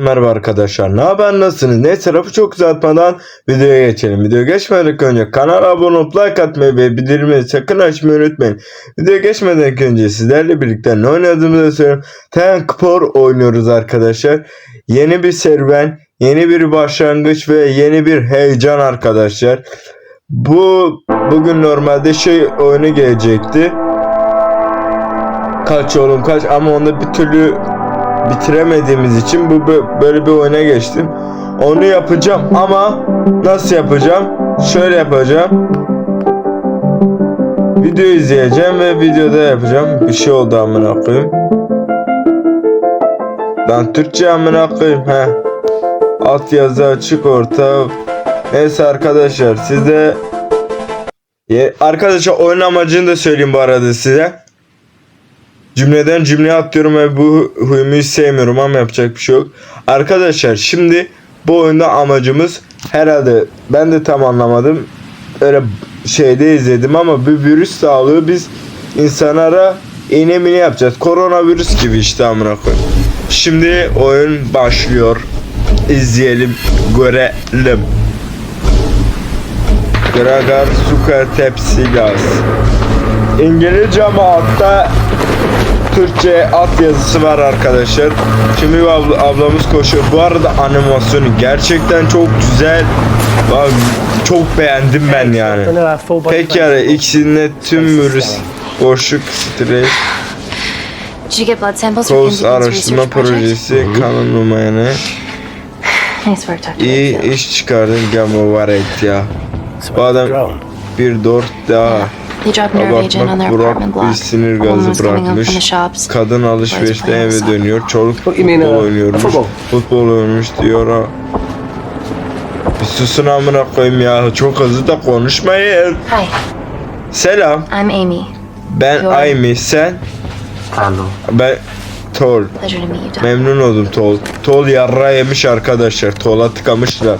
Merhaba arkadaşlar. Ne haber nasılsınız? Neyse lafı çok uzatmadan videoya geçelim. Videoya geçmeden önce kanala abone olup like atmayı ve bildirimleri sakın açmayı unutmayın. Videoya geçmeden önce sizlerle birlikte ne oynadığımızı söyleyeyim. Tankpor oynuyoruz arkadaşlar. Yeni bir serüven, yeni bir başlangıç ve yeni bir heyecan arkadaşlar. Bu bugün normalde şey oyunu gelecekti. Kaç oğlum kaç ama onda bir türlü bitiremediğimiz için bu bö- böyle bir oyuna geçtim. Onu yapacağım ama nasıl yapacağım? Şöyle yapacağım. Video izleyeceğim ve videoda yapacağım. Bir şey oldu amına koyayım. Lan Türkçe amına koyayım he. Alt yazı açık orta. Neyse arkadaşlar size Ye- Arkadaşlar oyun amacını da söyleyeyim bu arada size. Cümleden cümleye atlıyorum ve bu huyumu hiç sevmiyorum ama yapacak bir şey yok. Arkadaşlar şimdi bu oyunda amacımız herhalde ben de tam anlamadım. Öyle şeyde izledim ama bir virüs sağlığı biz insanlara iğne mini yapacağız. Koronavirüs gibi işte amına koyayım. Şimdi oyun başlıyor. İzleyelim, görelim. Gragar Suka Tepsi Gaz. İngilizce ama altta Türkçe alt yazısı var arkadaşlar. Şimdi abla- ablamız koşuyor. Bu arada animasyonu gerçekten çok güzel. Bak, çok beğendim ben yani. Pekala ikisinde tüm virüs boşluk stres Koz araştırma projesi kanun Dr. iyi iş çıkardın gamma var et ya. Bu adam bir dört daha Abartmak Burak bir sinir gazı bırakmış. Kadın alışverişten playing eve dönüyor. Çoluk futbol oynuyormuş. Futbol oynamış diyor ha. Bir susun amına koyayım ya. Çok hızlı da konuşmayın. Hi, Selam. I'm Amy. Ben Yo. Aymi. Sen? Ben Tol. Pleasure to meet you, Doc. Memnun oldum Tol. Tol yarra yemiş arkadaşlar. Tol'a tıkamışlar.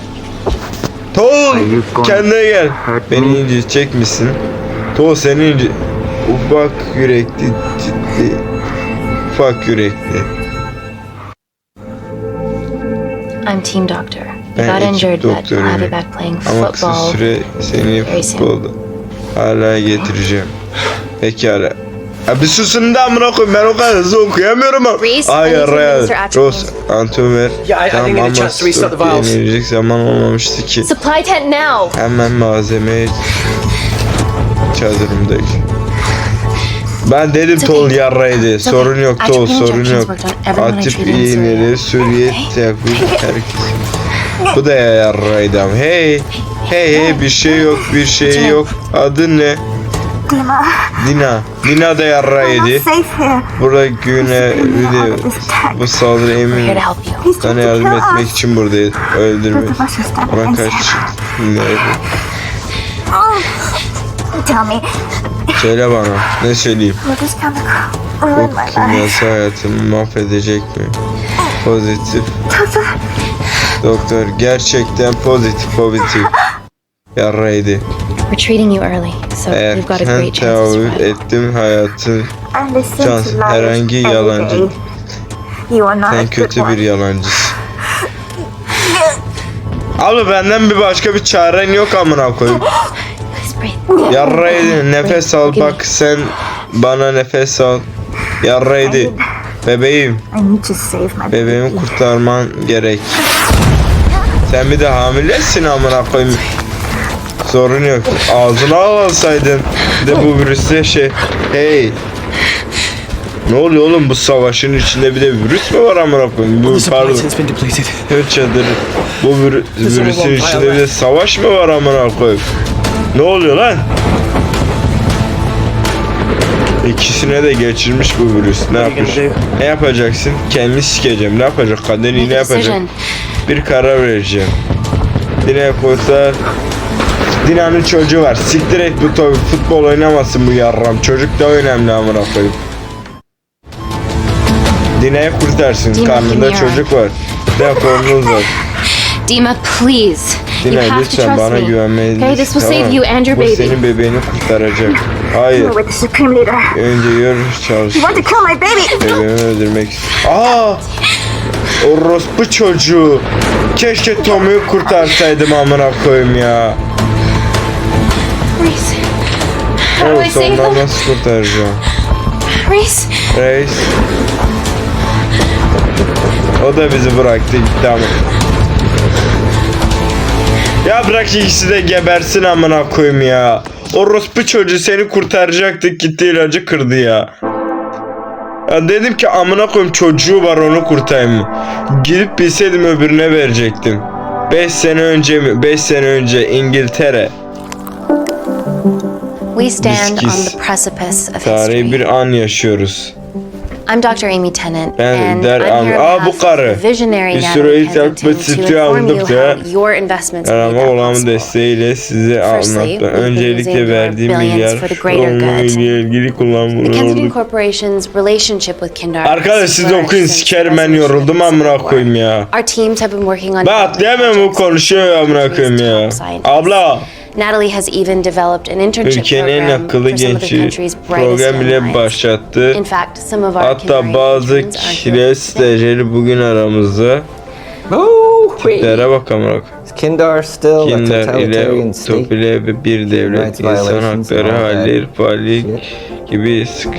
Tol! Kendine gel. Beni incitecek misin? Tol seni inci... Ufak yürekli ciddi. Ufak yürekli. I'm team doctor. You Ben got injured, but I'll have you back playing Ama kısa football. süre seni Very soon. futbolda hala getireceğim. Pekala. Ya bir susun da amına koyayım ben o kadar hızlı okuyamıyorum ama. Ay to Atropine. Rose, Antomer. Yeah, I- I didn't get a chance to restart the valves. Yenilecek zaman olmamıştı ki. Supply tent now! Hemen malzemeyi çadırımdaki. Ben dedim tol yarraydı. Sorun yok tol sorun yok. worked on everyone I Atip treated in Syria. iğneleri Suriye takviye herkes. Bu da yarraydı ama. Hey. Hey hey bir şey yok bir şey yok. Adı ne? Dina. Dina da yarra I'm yedi. not safe here. Burada güne bir de bu saldırı emin. to help you. He's Sana yardım etmek için buradayız. Öldürmek. Ona kaç Sarah. Dinleri. Tell me, Söyle bana. Ne söyleyeyim? will this chemical Bu ruin my life? kimyasal hayatımı mahvedecek mi? Pozitif. Doctor, Doktor gerçekten pozitif pozitif. Yarraydı. We're treating you early, so Eğer you've got a sen great chance to teavüt survive. ettim hayatın I listen Can, to lies herhangi every yalancı. day. You are not a sen good kötü one. bir yalancısın. Abi benden bir başka bir çaren yok amına koyayım. Yarraydı nefes al bak sen bana nefes al. Yarraydı. Bebeğim. Bebeğimi kurtarman gerek. Sen bir de hamilesin amına koyayım. Sorun yok. Ağzına alsaydın. De bu virüste şey. Hey. Ne oluyor oğlum bu savaşın içinde bir de virüs mü var amına koyayım? Bu pardon. çadır. Bu virü- There's only virüsün içinde bir de savaş mı var amına koyayım? Ne oluyor lan? İkisine de geçirmiş bu virüs. Ne yapmış? Ne yapacaksın? Kendini sikeceğim. Ne yapacak? Kaderi ne yapacak? Bir karar vereceğim. Dine kurtar. Dina'nın çocuğu var. Siktir et bu tabi futbol oynamasın bu yarram. Çocuk da önemli amına koyayım. Dina'yı kurtarsın. Dina, Karnında çocuk var. Defolunu uzat. Dima, please. You Dina have to lütfen trust bana me. güvenmelisin. Okay, this will tamam save you and your Bu baby. senin bebeğini kurtaracak. Hayır. Önce yürü çalış. You want to kill my baby? Bebeğimi öldürmek. Aa! Orospu çocuğu. Keşke Tommy'yi kurtarsaydım amına koyayım ya. Reese. Save ondan nasıl kurtaracağım? Reese. Reis. O da bizi bıraktı gitti ama. Ya bırak ikisi de gebersin amına koyayım ya. Orospu çocuğu seni kurtaracaktık gitti ilacı kırdı ya. Ya dedim ki amına koyayım çocuğu var onu kurtarayım. Gidip bilseydim öbürüne verecektim. 5 sene önce mi? 5 sene önce İngiltere. We stand on the precipice of Tarihi history. bir an yaşıyoruz. I'm Dr. Amy Tennant, Ben and der I'm am- here on Aa, behalf bu of karı. visionary Bir Natalie sürü yapıp to inform you aldık ya. how your investments made Arama that possible. desteğiyle size Firstly, we've been Öncelikle verdiğim billions milyar for the greater olmayla good. ilgili The Kensington. Corporation's relationship with Kindar. Arkadaş siz flourished okuyun since sikerim ben yoruldum amına koyayım ya. Our teams have been working on Ben atlayamıyorum bu konuşuyor amına koyayım ya. Abla Natalie has even developed an internship ülkenin en program akıllı brightest program bile başlattı. Hatta bazı stajyeri bugün aramızda. Oh, Tiplere bak amına. Kindar still totalitarian ile state. top ile ve bir devlet insan hakları halli irfalik gibi sık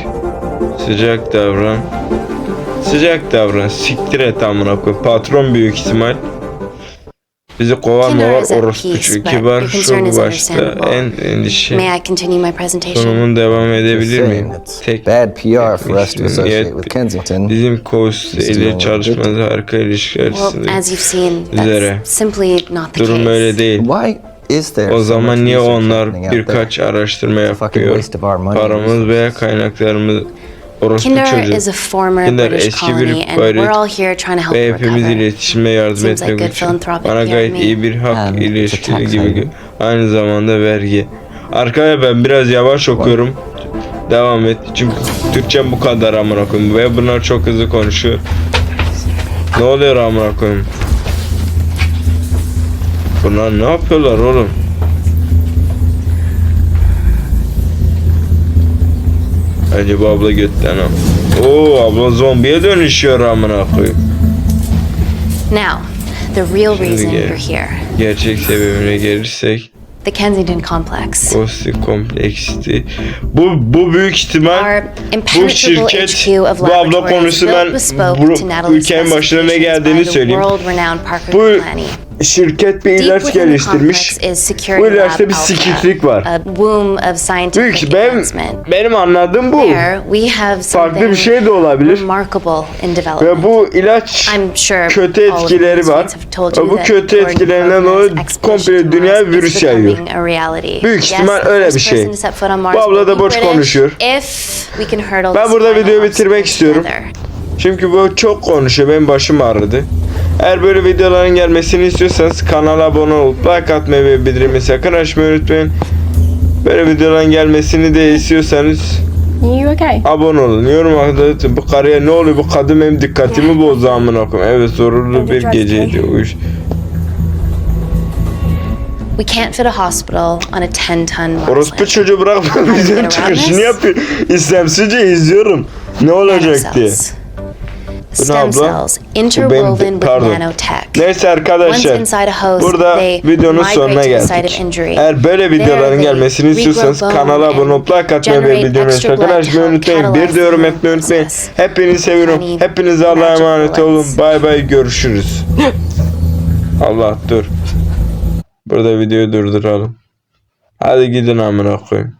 sıcak davran sıcak davran siktir et amına koy patron büyük ihtimal bizi at orospu but kibar your concern şu is başta understandable. en endişe May I continue my presentation? sunumun devam edebilir miyim? Tek bad PR for us to associate with Kensington. Bizim Coast ile diyorlar, çalışmamız harika ilişkiler Well, açısından. as you've seen, üzere. that's simply not the Durum case. öyle değil. Why is there O zaman niye onlar happening out there? birkaç araştırma a fucking yapıyor? waste of our money and Paramız veya resources. kaynaklarımız orospu Kinder çocuğu. is a former Kinder British eski bir colony, and we're all here trying to help Ve hepimiz recover. iletişime yardım Seems like etmek good için. philanthropic Bana gayet iyi bir hak Um, ilişkili tax gibi. item. Aynı zamanda vergi. Arkaya ben biraz yavaş okuyorum. Devam et. Çünkü Türkçem bu kadar amına koyayım. Ve bunlar çok hızlı konuşuyor. Ne oluyor amına koyayım? Bunlar ne yapıyorlar oğlum? Bu abla götten ha. Oo abla zombiye dönüşüyor amına koyayım. Now, the real reason gel. you're here. Gerçek sebebine gelirsek The Kensington Complex. Ghosty kompleksiti. Bu bu büyük ihtimal Our bu impenetrable şirket HQ of bu abla laboratories konusu built ben bu Natalie's ülkenin başına ne specifications geldiğini the söyleyeyim. world-renowned Parker Bu Milani. Şirket bir ilaç geliştirmiş. Bu ilaçta bir sikiklik var. Büyük ben benim anladığım bu. Farklı bir şey de olabilir. Ve bu ilaç kötü etkileri var. Ve bu kötü etkilerinden dolayı komple dünya virüs yayıyor. Büyük ihtimal öyle bir şey. Bu abla da boş konuşuyor. Ben burada videoyu bitirmek istiyorum. Çünkü bu çok konuşuyor. Benim başım ağrıdı. Eğer böyle videoların gelmesini istiyorsanız kanala abone olup like atmayı ve bildirimi sakın açmayı unutmayın. Böyle videoların gelmesini de istiyorsanız You okay? abone olun. Yorum atın. Bu karıya ne oluyor? Bu kadın benim dikkatimi bozdu amına koyayım. Evet zorunlu bir geceydi. Uyuş. We can't fit a hospital on a 10-ton Mars Orospu çocuğu bırakma videonun çıkışını yapıyor. İstemsizce izliyorum. Ne olacak diye. Stem cells interwoven with nanotech. Neyse arkadaşlar burada videonun sonuna geldik. Eğer böyle videoların gelmesini istiyorsanız kanala bone abone olup like atmayı ve extra sakın açmayı unutmayın. Bir de yorum etmeyi unutmayın. Hepinizi seviyorum. Hepinize Allah'a emanet olun. Bay bay görüşürüz. Allah dur. Burada videoyu durduralım. Hadi gidin amına koyayım.